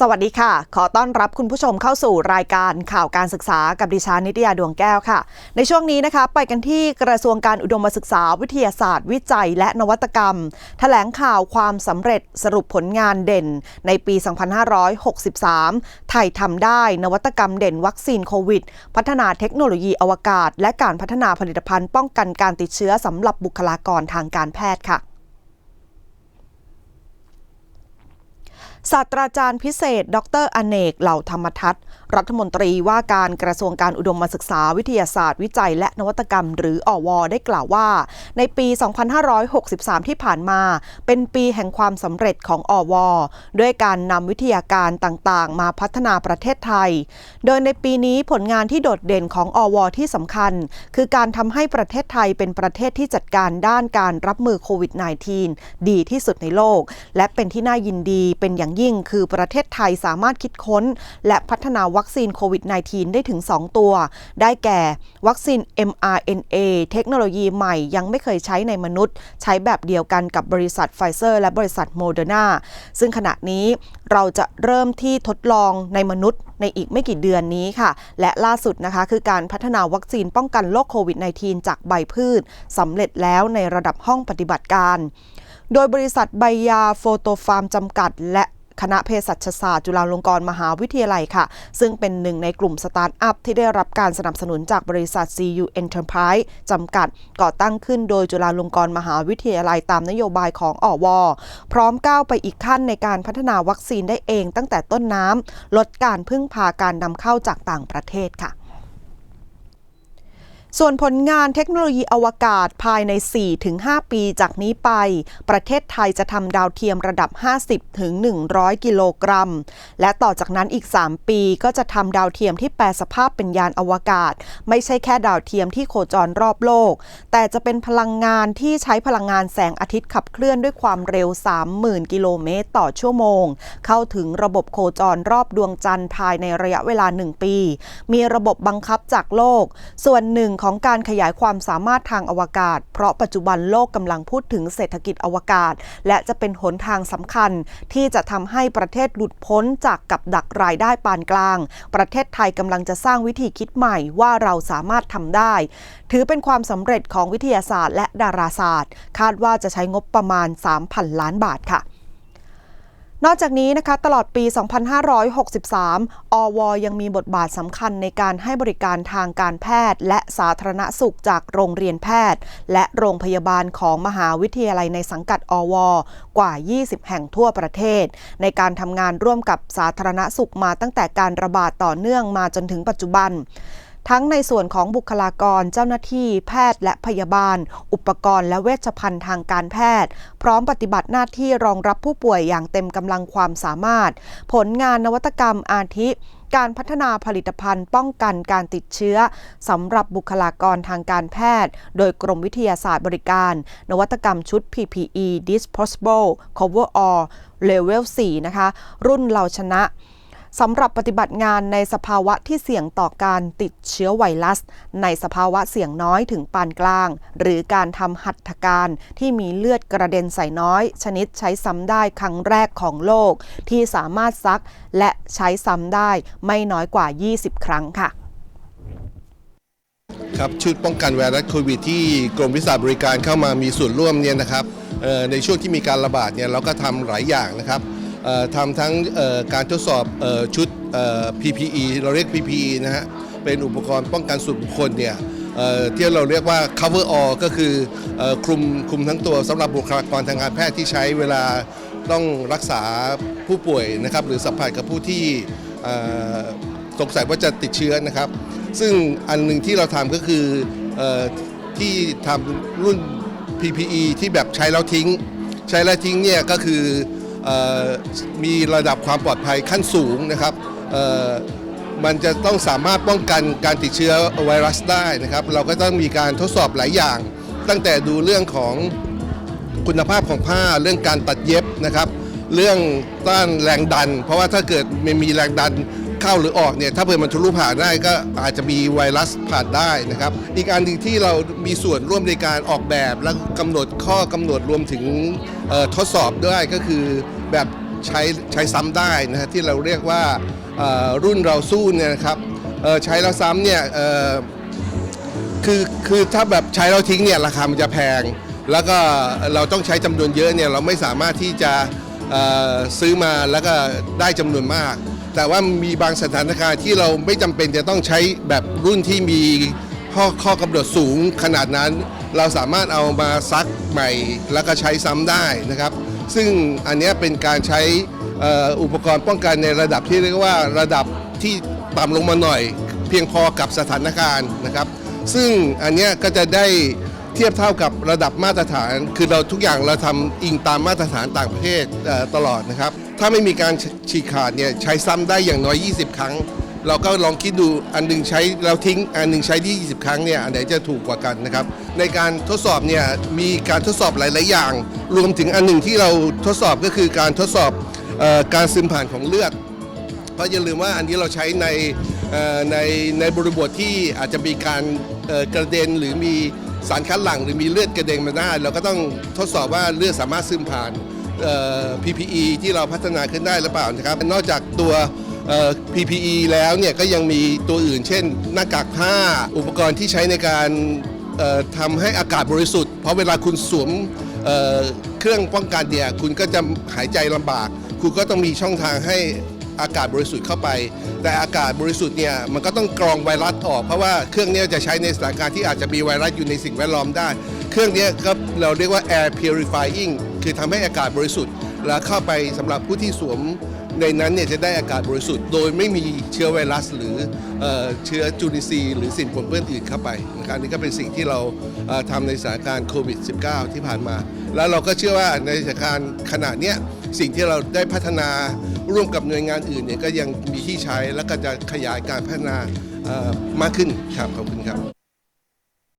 สวัสดีค่ะ ขอต้อนรับคุณผู้ชมเข้าสู่รายการข่าวการศึกษากับดิฉันนิตยาดวงแก้วค่ะ ในช่วงนี้นะคะ ไปกันที่กระทรวงการอุดมศึกษาวิทยาศาสตร์ วิจัย และนวัตกรรมแถลงข่าวความสำเร็จสรุปผลงานเด่น ในปี 2563 ไทยทำได้นวัตกรรมเด่นวัคซีนโควิด พัฒนาเทคโนโลยีอวกาศ และการพัฒนาผลิตภัณฑ์ป้องกันการติดเชื้อสำหรับบุคลากรทางการแพทย์ค่ะ ศาสตราจารย์พิเศษ ดรอเนก เหล่าธรรมทัศน์ รัฐมนตรีว่าการกระทรวงการอุดมศึกษาวิทยาศาสตร์ วิจัย และนวัตกรรม หรืออวได้กล่าวว่า ในปี 2563 ที่ผ่านมา เป็นปีแห่งความสำเร็จของอวด้วยการนำวิทยาการต่างๆ มาพัฒนาประเทศไทย โดยในปีนี้ผลงานที่โดดเด่นของอวที่สำคัญ คือการทำให้ประเทศไทยเป็นประเทศที่จัดการด้านการรับมือโควิด -19 ดีที่สุดในโลก และเป็นที่น่ายินดีเป็นอย่างยิ่งคือประเทศไทยสามารถคิดค้น และพัฒนาวัคซีนโควิด -19 ได้ถึง 2 ตัว ได้แก่ วัคซีน mRNA เทคโนโลยีใหม่ยังไม่เคยใช้ในมนุษย์ ใช้แบบเดียวกันกับบริษัทไฟเซอร์ และบริษัทโมเดอร์นาซึ่งขณะนี้เราจะเริ่มที่ทดลองในมนุษย์ในอีกไม่กี่เดือนนี้ค่ะ และล่าสุดนะคะ คือการพัฒนาวัคซีนป้องกันโรคโควิด -19 จากใบพืชสำเร็จแล้วในระดับห้องปฏิบัติการ โดยบริษัทไบยาโฟโตฟาร์มจำกัด และ คณะเภสัชศาสตร์จุฬาลงกรณ์มหาวิทยาลัยค่ะ ซึ่งเป็นหนึ่งในกลุ่มสตาร์ทอัพที่ได้รับการสนับสนุนจากบริษัท CU Enterprise จำกัด ก่อตั้งขึ้นโดยจุฬาลงกรณ์มหาวิทยาลัยตามนโยบายของอว พร้อมก้าวไปอีกขั้นในการพัฒนาวัคซีนได้เองตั้งแต่ต้นน้ำลดการพึ่งพาการนำเข้าจากต่างประเทศค่ะ ส่วนผลงานเทคโนโลยีอวกาศภายใน 4-5 ปีจากนี้ไป ประเทศไทยจะทำดาวเทียมระดับ 50-100 กิโลกรัม และต่อจากนั้นอีก 3 ปีก็จะทำดาวเทียมที่แปลสภาพเป็นยานอวกาศ ไม่ใช่แค่ดาวเทียมที่โคจรรอบโลก แต่จะเป็นพลังงานที่ใช้พลังงานแสงอาทิตย์ขับเคลื่อนด้วยความเร็ว 30,000 กิโลเมตรต่อชั่วโมง เข้าถึงระบบโคจรรอบดวงจันทร์ภายในระยะเวลา 1 ปี มีระบบบังคับจากโลก ส่วนหนึ่งของการขยายความสามารถทางอวกาศ เพราะปัจจุบันโลกกำลังพูดถึงเศรษฐกิจอวกาศ และจะเป็นหนทางสำคัญ ที่จะทำให้ประเทศหลุดพ้นจากกับดักรายได้ปานกลาง ประเทศไทยกำลังจะสร้างวิธีคิดใหม่ว่าเราสามารถทำได้ ถือเป็นความสำเร็จของวิทยาศาสตร์ และดาราศาสตร์ คาดว่าจะใช้งบประมาณ 3,000 ล้านบาทค่ะ นอกจากนี้นะคะตลอดปี 2563 อว ยังมีบทบาทสำคัญในการให้บริการทางการแพทย์ และสาธารณสุขจากโรงเรียนแพทย์ และโรงพยาบาลของมหาวิทยาลัยในสังกัดอว กว่า 20 แห่งทั่วประเทศ ในการทำงานร่วมกับสาธารณสุขมาตั้งแต่การระบาดต่อเนื่องมาจนถึงปัจจุบัน ทั้งในส่วนของบุคลากรเจ้าหน้าที่ แพทย์และพยาบาล อุปกรณ์และเวชภัณฑ์ทางการแพทย์ พร้อมปฏิบัติหน้าที่รองรับผู้ป่วยอย่างเต็มกำลังความสามารถ ผลงานนวัตกรรมอาทิ การพัฒนาผลิตภัณฑ์ ป้องกันการติดเชื้อสำหรับบุคลากรทางการแพทย์ โดยกรมวิทยาศาสตร์บริการ นวัตกรรมชุด PPE Disposable Cover All Level 4 นะคะ รุ่นเราชนะ สำหรับปฏิบัติงานในสภาวะที่เสี่ยงต่อการติดเชื้อไวรัส ในสภาวะเสี่ยงน้อยถึงปานกลาง หรือการทำหัตถการที่มีเลือดกระเด็นใส่น้อย ชนิดใช้ซ้ำได้ครั้งแรกของโลก ที่สามารถซักและใช้ซ้ำได้ไม่น้อยกว่า 20 ครั้งค่ะครับชุดป้องกันไวรัสโควิดที่กรมวิทยาศารบริการเข้ามามีส่วนร่วมเนี่ยนะครับในช่วงที่มีการระบาดเนี่ยเราก็ทำหลายอย่างนะครับ ทำทั้งการทดสอบออชุด PPE เราเรียก PPE นะฮะ เป็นอุปกรณ์ป้องกันส่วนบุคคลเนี่ยที่เราเรียกว่า cover all ก็คือออคลุมคลุมทั้งตัวสำหรับบุคลากรทางการแพทย์ที่ใช้เวลาต้องรักษาผู้ป่วยนะครับ หรือสัมผัสกับผู้ที่สงสัยว่าจะติดเชื้อนะครับ ซึ่งอันหนึ่งที่เราทำก็คืออที่ทำรุ่น PPE ที่แบบใช้แล้วทิ้ง ใช้แล้วทิ้งเนี่ยก็คือ มีระดับความปลอดภัยขั้นสูงนะครับมันจะต้องสามารถป้องกันการติดเชื้อไวรัสได้นะครับ เราก็ต้องมีการทดสอบหลายอย่าง ตั้งแต่ดูเรื่องของคุณภาพของผ้าเรื่องการตัดเย็บนะครับ เรื่องต้านแรงดัน เพราะว่าถ้าเกิดไม่มีแรงดัน เข้าหรือออกเนี่ยถ้าเผื่อมันทะลุผ่านได้ก็อาจจะมีไวรัสผ่านได้นะครับ อีกอันหนึ่งที่เรามีส่วนร่วมในการออกแบบและกำหนดข้อกำหนดรวมถึงทดสอบด้วยก็คือแบบใช้ใช้ซ้ำได้นะฮะที่เราเรียกว่ารุ่นเราสู้เนี่ยนะครับใช้แล้วซ้ำเนี่ยคือคือถ้าแบบใช้แล้วทิ้งเนี่ยราคามันจะแพง แล้วก็เราต้องใช้จำนวนเยอะเนี่ยเราไม่สามารถที่จะซื้อมาแล้วก็ได้จำนวนมาก แต่ว่ามีบางสถานการณ์ที่เราไม่จำเป็นจะต้องใช้แบบรุ่นที่มีข้อข้อกำหนดสูงขนาดนั้น เราสามารถเอามาซักใหม่ แล้วก็ใช้ซ้ำได้นะครับ ซึ่งอันนี้เป็นการใช้อ,อุปกรณ์ป้องกันในระดับที่เรียกว่าระดับที่ต่ำลงมาหน่อย เพียงพอกับสถานการณ์นะครับ ซึ่งอันนี้ก็จะได้เทียบเท่ากับระดับมาตรฐาน คือเราทุกอย่างเราทำอิงตามมาตรฐานต่างประเทศตลอดนะครับ ถ้าไม่มีการฉีกขาดเนี่ยใช้ซ้ำได้อย่างน้อย 20 ครั้ง เราก็ลองคิดดูอันหนึงใช้แล้วทิ้งอันหนึงใช้ที่ 20 ครั้งเนี่ยอันไหนจะถูกกว่ากันนะครับในการทดสอบเนี่ยมีการทดสอบหลาย ๆ อย่าง รวมถึงอันหนึ่งที่เราทดสอบก็คือการทดสอบออการซึมผ่านของเลือดเพราะอย่าลืมว่าอันนี้เราใช้ในในในบริบทที่อาจจะมีการกระเด็นหรือมีสารคัดหลั่งหรือมีเลือดกระเด็นมาได้เราก็ต้องทดสอบว่าเลือดสามารถซึมผ่าน PPE ที่เราพัฒนาขึ้นได้หรือเปล่านะครับ นอกจากตัว PPE แล้วเนี่ยก็ยังมีตัวอื่น เช่น หน้ากากผ้า อุปกรณ์ที่ใช้ในการทำให้อากาศบริสุทธิ์ เพราะเวลาคุณสวมเเครื่องป้องกันเนี่ยคุณก็จะหายใจลำบาก คุณก็ต้องมีช่องทางให้ อากาศบริสุทธิ์เข้าไป แต่อากาศบริสุทธิ์เนี่ยมันก็ต้องกรองไวรัสออก เพราะว่าเครื่องนี้จะใช้ในสถานการณ์ที่อาจจะมีไวรัสอยู่ในสิ่งแวดล้อมได้ เครื่องนี้ก็เราเรียกว่า air purifying คือทำให้อากาศบริสุทธิ์ แล้วเข้าไปสำหรับผู้ที่สวมในนั้นเนี่ยจะได้อากาศบริสุทธิ์ โดยไม่มีเชื้อไวรัส หรือเอเชื้อจุลินทรีย์หรือสิ่งปนเปื้อนอื่นเข้าไปนะครับนี่ก็เป็นสิ่งที่เราเอ่อทำในสถานการณ์โควิด -19 ที่ผ่านมา แล้วเราก็เชื่อว่าในสถานการณ์ขณะเนี้ยสิ่งที่เราได้พัฒนา ร่วมกับหน่วยงานอื่นเนี่ยก็ยังมีที่ใช้และก็จะขยายการพัฒนามากขึ้นครับขอบคุณครับ